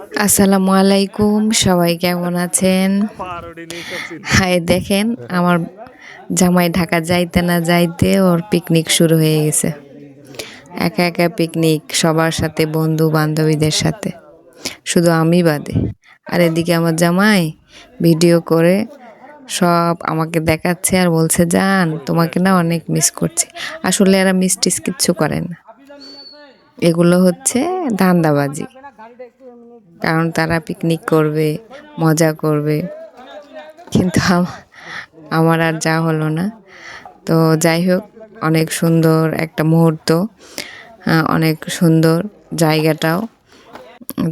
আসসালামু আলাইকুম, সবাই কেমন আছেন? হাই দেখেন আমার জামাই ঢাকা যাইতে না যাইতে ওর পিকনিক শুরু হয়ে গেছে। একা একা পিকনিক, সবার সাথে, বন্ধু বান্ধবীদের সাথে। শুধু আমি বাদে। আর এদিকে আমার জামাই ভিডিও করে সব আমাকে দেখাচ্ছে আর বলছে যান তোমাকে না অনেক মিস করছি। আসলে এরা মিস টিস কিচ্ছু করে না। এগুলো হচ্ছে ধান্দাবাজি। কারণ তারা পিকনিক করবে, মজা করবে। কিন্তু আমার আর যা হলো না। তো যাই হোক, অনেক সুন্দর একটা মুহূর্ত অনেক সুন্দর জায়গাটাও।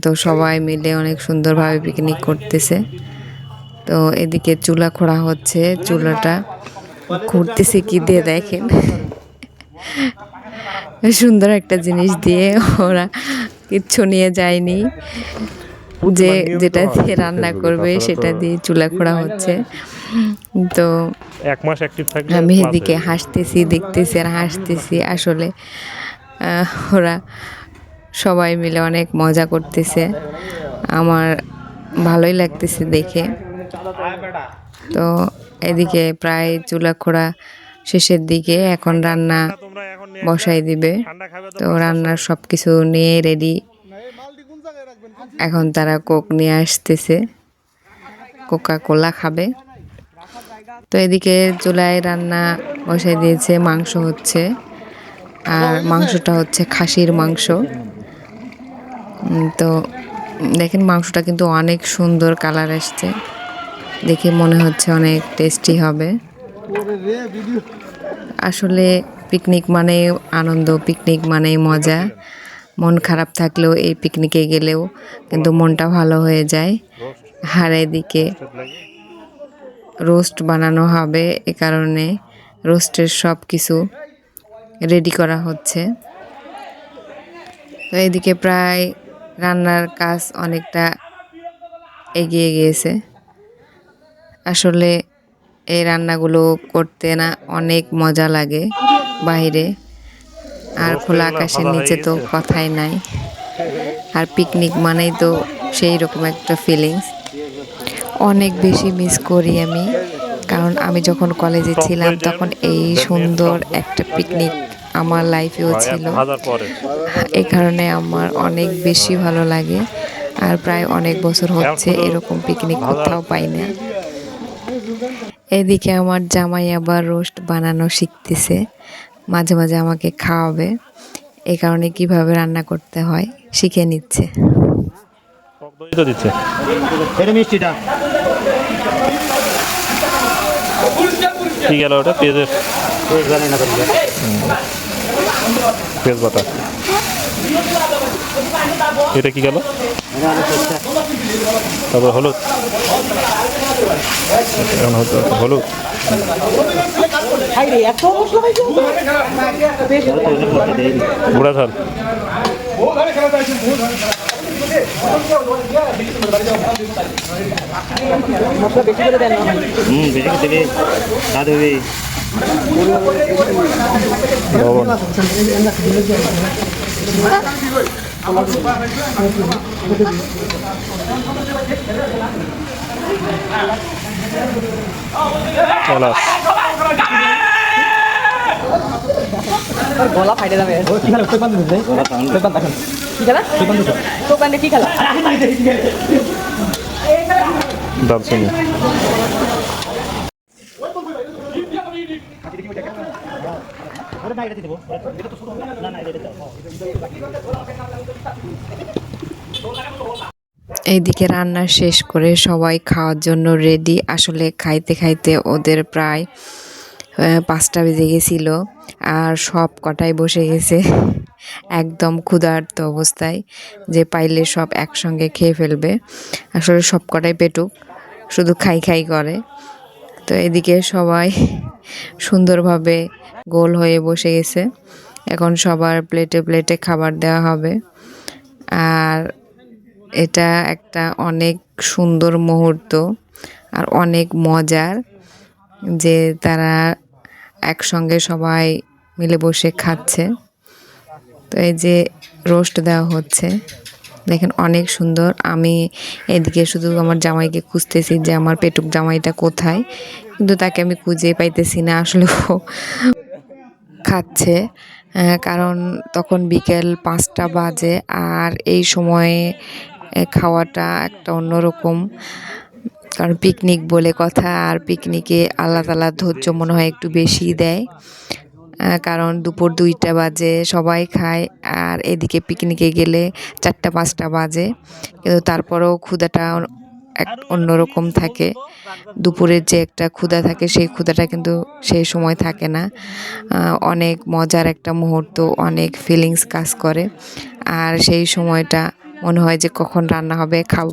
তো সবাই মিলে অনেক সুন্দরভাবে পিকনিক করতেছে। তো এদিকে চুলা খোঁড়া হচ্ছে, চুলাটা ঘুরতেছে কি দিয়ে দেখেন। সুন্দর একটা জিনিস দিয়ে ওরা কিচ্ছু নিয়ে যায়নি। যে যেটা দিয়ে রান্না করবে সেটা দিয়ে চুলা খোঁড়া হচ্ছে। তো এক মাস অ্যাক্টিভ থাকলে আমি এদিকে হাসতেছি দেখতেছি আর হাসতেছি। আসলে ওরা সবাই মিলে অনেক মজা করতেছে। আমার ভালোই লাগতেছে দেখে। তো এদিকে প্রায় চুলা খোড়া শেষের দিকে এখন রান্না বসাই দিবে। তো তো রান্নার সব কিছু নিয়ে রেডি এখন তারা কোক নিয়ে আসতেছে। কোকা কোলা খাবে। তো এদিকে চুলায় রান্না বসাই দিয়েছে মাংস হচ্ছে। আর মাংসটা হচ্ছে খাসির মাংস। তো দেখেন মাংসটা কিন্তু অনেক সুন্দর কালার আসছে। দেখে মনে হচ্ছে অনেক টেস্টি হবে। আসলে পিকনিক মানে আনন্দ, পিকনিক মানে মজা। মন খারাপ থাকলেও এই পিকনিকে গেলেও কিন্তু মনটা ভালো হয়ে যায়। আর এদিকে রোস্ট বানানো হবে এ কারণে রোস্টের সব কিছু রেডি করা হচ্ছে। তো এদিকে প্রায় রান্নার কাজ অনেকটা এগিয়ে গিয়েছে। আসলে এই রান্নাগুলো করতে না অনেক মজা লাগে। বাইরে। আর খোলা আকাশের নিচে তো কথাই নাই। আর পিকনিক মানেই তো সেই রকম একটা ফিলিংস অনেক বেশি মিস করি আমি। কারণ আমি যখন কলেজে ছিলাম তখন এই সুন্দর একটা পিকনিক আমার লাইফেও ছিল। পরে। এই কারণে আমার অনেক বেশি ভালো লাগে। আর প্রায় অনেক বছর হচ্ছে এরকম পিকনিক কোথাও পাই না। এদিকে আমার জামাই আবার রোস্ট বানানো শিখতেছে। মাঝে মাঝে আমাকে খাওয়াবে। এই কারণে কীভাবে রান্না করতে হয় শিখে নিচ্ছে। দিচ্ছে। এটা মিষ্টিটা। কি গেল ওটা? পেঁয়াজের। জানি না পেঁয়াজ বাটা? এটা কি গেল? এটা আমি হলুদ এখন হচ্ছে হলুদ গুঁড়া ঝাল হুম বেশি করে দিবি না দেবি লবণ। এলাচ গলা ফাইটে যাবে। গলা কি খেলা? দোকানে কি খেলা? দারচিনি। ওরে না এটা দিয়ে এটা তো ছোট। না না এটা এটা এইদিকে রান্না শেষ করে সবাই খাওয়ার জন্য রেডি আসলে খাইতে খাইতে ওদের প্রায় পাঁচটা বেজে গেছিল আর সব কটাই বসে গেছে। একদম ক্ষুধার্ত অবস্থায় যে পাইলে সব একসঙ্গে খেয়ে ফেলবে। আসলে সব কটাই পেটুক, শুধু খাই খাই করে। তো এদিকে সবাই সুন্দরভাবে গোল হয়ে বসে গেছে। এখন সবার প্লেটে প্লেটে খাবার দেওয়া হবে। আর এটা একটা অনেক সুন্দর মুহূর্ত আর অনেক মজার যে তারা একসঙ্গে সবাই মিলে বসে খাচ্ছে। তো এই যে রোস্ট দেওয়া হচ্ছে, দেখেন অনেক সুন্দর। আমি এদিকে শুধু আমার জামাইকে খুঁজতেছি যে আমার পেটুক জামাইটা কোথায়, কিন্তু তাকে আমি খুঁজে পাইতেছি না আসলে খাচ্ছে কারণ তখন বিকেল পাঁচটা বাজে আর এই সময়ে খাওয়াটা একটা অন্যরকম। কারণ পিকনিক বলে কথা, আর পিকনিকে আল্লাহ তালা ধৈর্য মনে হয় একটু বেশি দেয়। কারণ দুপুর দুইটা বাজে, সবাই খায়, আর এদিকে পিকনিকে গেলে চারটা, পাঁচটা বাজে। কিন্তু তারপরেও ক্ষুদাটা এক অন্যরকম থাকে। দুপুরের যে একটা ক্ষুধা থাকে, সেই ক্ষুধাটা কিন্তু সেই সময় থাকে না। অনেক মজার একটা মুহূর্ত, অনেক ফিলিংস কাজ করে। আর সেই সময়টা মনে হয় যে কখন রান্না হবে খাব।